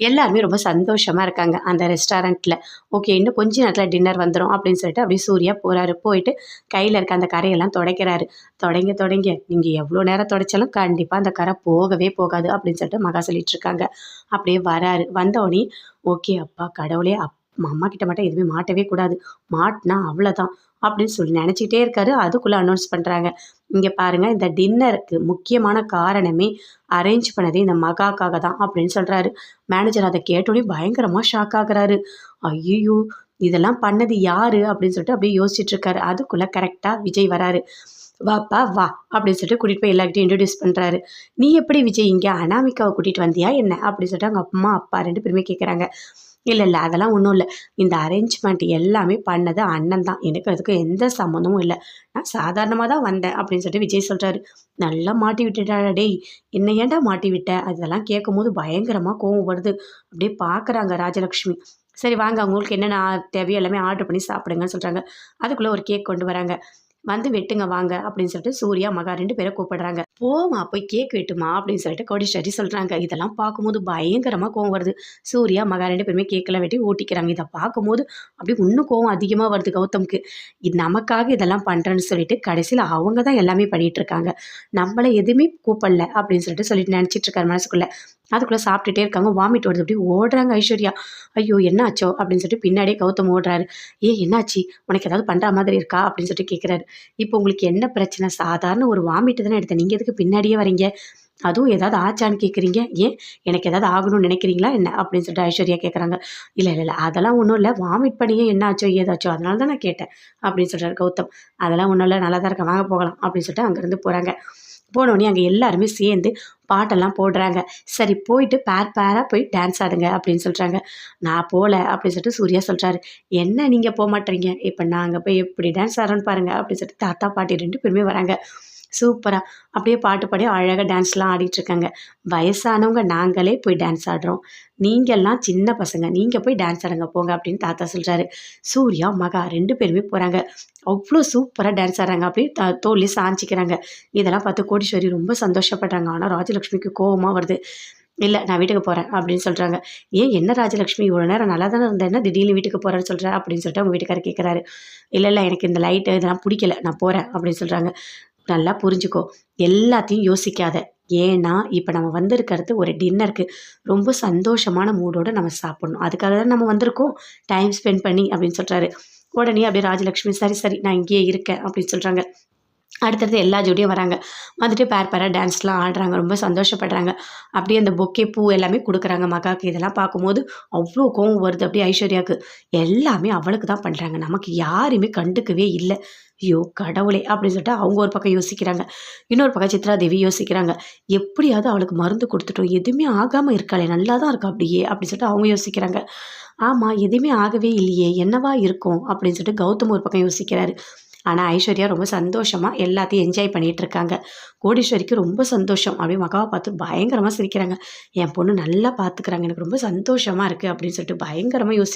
எல்லாருமே ரொம்ப சந்தோஷமாக இருக்காங்க அந்த ரெஸ்டாரண்ட்டில் ஓகே இன்னும் கொஞ்ச நேரத்தில் டின்னர் வந்துடும் அப்படின்னு சொல்லிட்டு அப்படியே சூர்யா போகிறாரு போயிட்டு கையில் இருக்க அந்த கரையெல்லாம் துடைக்கிறாரு. தொடங்க தொடங்க. நீங்கள் எவ்வளோ நேரம் துடைச்சாலும் கண்டிப்பாக அந்த கரை போகவே போகாது அப்படின்னு சொல்லிட்டு மகா சொல்லிட்டு இருக்காங்க. அப்படியே வராரு. வந்தோடனே ஓகே அப்பா கடவுளே அப்பா நம்ம அம்மா கிட்ட மட்டும் எதுவுமே மாட்டவே கூடாது. மாட்டினா அவ்வளோதான் அப்படின்னு சொல்லி நினச்சிக்கிட்டே இருக்காரு. அதுக்குள்ளே அனௌன்ஸ் பண்ணுறாங்க இங்கே பாருங்கள் இந்த டின்னருக்கு முக்கியமான காரணமே அரேஞ்ச் பண்ணதே இந்த மகாக்காக தான் அப்படின்னு சொல்கிறாரு மேனேஜர் அதை கேட்டோடனே பயங்கரமாக ஷாக் ஆகுறாரு. ஐயோ இதெல்லாம் பண்ணது யாரு? அப்படின்னு சொல்லிட்டு அப்படியே யோசிச்சுட்டு இருக்காரு. அதுக்குள்ளே கரெக்டாக விஜய் வராரு. வாப்பா வா அப்படின்னு சொல்லிட்டு கூட்டிகிட்டு போய் எல்லார்கிட்டையும் இன்ட்ரடியூஸ் பண்ணுறாரு நீ எப்படி விஜய் இங்கே அனாமிகாவை கூட்டிகிட்டு வந்தியா என்ன? அப்படின்னு சொல்லிட்டு அவங்க அம்மா அப்பா ரெண்டு பேருமே கேட்குறாங்க இல்லை இல்லை. அதெல்லாம் ஒன்றும் இல்லை. இந்த அரேஞ்ச்மெண்ட் எல்லாமே பண்ணது அண்ணன் தான். எனக்கு அதுக்கு எந்த சம்மந்தமும் இல்லை. நான் சாதாரணமாக தான் வந்தேன் அப்படின்னு சொல்லிட்டு விஜய் சொல்கிறாரு நல்லா மாட்டி விட்டுட்டாடா டேய். என்ன ஏன்டா மாட்டி விட்ட? அதெல்லாம் கேட்கும்போது பயங்கரமாக கோவம் வருது. அப்படியே பார்க்குறாங்க ராஜலக்ஷ்மி. சரி வாங்க. அவங்களுக்கு என்னென்ன தேவையோ எல்லாமே ஆர்டர் பண்ணி சாப்பிடுங்கன்னு சொல்கிறாங்க அதுக்குள்ளே ஒரு கேக் கொண்டு வராங்க. வந்து வெட்டுங்க வாங்க அப்படின்னு சொல்லிட்டு சூர்யா மகா ரெண்டு பேரை கூப்பிடுறாங்க. போமா போய் கேக் வெட்டுமா அப்படின்னு சொல்லிட்டு கோடீஸ்வரி சொல்கிறாங்க இதெல்லாம் பார்க்கும்போது பயங்கரமாக கோவம் வருது. சூர்யா மகா ரெண்டு பேருமே கேக்கெல்லாம் வெட்டி ஓட்டிக்கிறாங்க. இதை பார்க்கும்போது அப்படியே இன்னும் கோவம் அதிகமாக வருது கௌதம்க்கு. இது நமக்காக இதெல்லாம் பண்ணுறேன்னு சொல்லிட்டு கடைசியில் அவங்க தான் எல்லாமே பண்ணிகிட்ருக்காங்க நம்மளை எதுவுமே கூப்பிடல அப்படின்னு சொல்லிட்டு சொல்லிட்டு நினச்சிட்டு இருக்காரு மனசுக்குள்ளே. அதுக்குள்ளே சாப்பிட்டுட்டே இருக்காங்க. வாமிட் வருது. அப்படி ஓடுறாங்க ஐஸ்வர்யா. ஐயோ என்னாச்சோ அப்படின்னு சொல்லிட்டு பின்னாடியே கௌதம் ஓடுறாரு. ஏ என்னாச்சு? உனக்கு ஏதாவது பண்ணுற மாதிரி இருக்கா? அப்படின்னு சொல்லிட்டு கேட்குறாரு இப்போ உங்களுக்கு என்ன பிரச்சனை? சாதாரண ஒரு வாமிட்டு தானே எடுத்தேன். நீங்கள் எதுக்கு பின்னாடியே வரீங்க. அதுவும் ஏதாவது ஆச்சான்னு கேட்குறீங்க ஏன்? எனக்கு ஏதாவது ஆகணும்னு நினைக்கிறீங்களா? என்ன? அப்படின்னு சொல்லிட்டு ஐஸ்வர்யா கேட்குறாங்க இல்லை இல்லை இல்லை. அதெல்லாம் ஒன்றும் இல்லை. வாமிட் பண்ணியே என்ன ஆச்சோ ஏதாச்சோ. அதனால தான் நான் கேட்டேன். அப்படின்னு சொல்கிறார் கௌதம். அதெல்லாம் ஒன்றும் இல்லை. நல்லா தான் இருக்கேன். வாங்க போகலாம். அப்படின்னு சொல்லிட்டு அங்கேருந்து போகிறாங்க போனோடனே அங்கே எல்லாருமே சேர்ந்து பாட்டெல்லாம் போடுறாங்க. சரி போயிட்டு பேர் பேராக போய் டான்ஸ் ஆடுங்க. அப்படின்னு சொல்கிறாங்க நான் போகல அப்படின்னு சொல்லிட்டு சூர்யா சொல்கிறாரு என்ன நீங்கள் போக மாட்டேறீங்க இப்போ நாங்கள் போய் எப்படி டான்ஸ் ஆடுறோன்னு பாருங்கள் அப்படின்னு சொல்லிட்டு தாத்தா பாட்டி ரெண்டு பேருமே வராங்க. சூப்பராக அப்படியே பாட்டு பாடி அழகாக டான்ஸ்லாம் ஆடிட்டுருக்காங்க. வயசானவங்க நாங்களே போய் டான்ஸ் ஆடுறோம். நீங்கள்லாம் சின்ன பசங்க நீங்கள் போய் டான்ஸ் ஆடுங்க போங்க அப்படின்னு தாத்தா சொல்கிறாரு சூர்யா மகா ரெண்டு பேருமே போகிறாங்க அவ்வளோ சூப்பராக டான்ஸ் ஆடுறாங்க. அப்படியே த தோல்லே சாஞ்சிக்கிறாங்க. இதெல்லாம் பார்த்து கோடீஸ்வரி ரொம்ப சந்தோஷப்படுறாங்க. ஆனால் ராஜலக்ஷ்மிக்கு கோபமாக வருது. இல்லை நான் வீட்டுக்கு போகிறேன் அப்படின்னு சொல்கிறாங்க ஏன் என்ன ராஜலக்ஷ்மி? இவ்வளோ நேரம் நல்லா தானே இருந்தேன்னா திடீர்னு வீட்டுக்கு போகிறேன்னு சொல்கிறேன் அப்படின்னு சொல்லிட்டு அவங்க வீட்டுக்காரர் கேட்குறாரு இல்லை இல்லை எனக்கு இந்த லைட்டு இதெல்லாம் பிடிக்கல. நான் போகிறேன் அப்படின்னு சொல்கிறாங்க நல்லா புரிஞ்சுக்கோ. எல்லாத்தையும் யோசிக்காத. ஏன்னா இப்போ நம்ம வந்திருக்கிறது ஒரு டின்னருக்கு ரொம்ப சந்தோஷமான மூடோடு நம்ம சாப்பிட்ணும். அதுக்காக தான் நம்ம வந்திருக்கோம். டைம் ஸ்பெண்ட் பண்ணி அப்படின்னு சொல்கிறாரு உடனே அப்படியே ராஜலக்ஷ்மி சரி சரி நான் இங்கேயே இருக்கேன் அப்படின்னு சொல்கிறாங்க அடுத்தடுத்து எல்லா ஜோடியும் வராங்க. வந்துட்டு பேர் பேராக டான்ஸ்லாம் ஆடுறாங்க. ரொம்ப சந்தோஷப்படுறாங்க. அப்படியே அந்த பொக்கே பூ எல்லாமே கொடுக்குறாங்க மகாக்கு. இதெல்லாம் பார்க்கும்போது அவ்வளோ கோவம் வருது. அப்படியே ஐஸ்வர்யாவுக்கு எல்லாமே அவளுக்கு தான் பண்ணுறாங்க நமக்கு யாருமே கண்டுக்கவே இல்லை. ஐயோ கடவுளே அப்படின்னு சொல்லிட்டு அவங்க ஒரு பக்கம் யோசிக்கிறாங்க. இன்னொரு பக்கம் சித்ரா தேவி யோசிக்கிறாங்க. எப்படியாவது அவளுக்கு மருந்து கொடுத்துட்டோம். எதுவுமே ஆகாமல் இருக்காளே நல்லா தான் இருக்கா அப்படியே அப்படின்னு சொல்லிட்டு அவங்க யோசிக்கிறாங்க. ஆமாம் எதுவுமே ஆகவே இல்லையே என்னவா இருக்கும்? அப்படின்னு சொல்லிட்டு கௌதம் ஒரு பக்கம் யோசிக்கிறாரு. ஆனால் ஐஸ்வர்யா ரொம்ப சந்தோஷமாக எல்லாத்தையும் என்ஜாய் பண்ணிகிட்டு இருக்காங்க. கோடீஸ்வரிக்கு ரொம்ப சந்தோஷம் அப்படியே மகாவை பார்த்து பயங்கரமாக சிரிக்கிறாங்க. என் பொண்ணு நல்லா பார்த்துக்கிறாங்க எனக்கு ரொம்ப சந்தோஷமாக இருக்குது அப்படின்னு சொல்லிட்டு பயங்கரமாக யோசி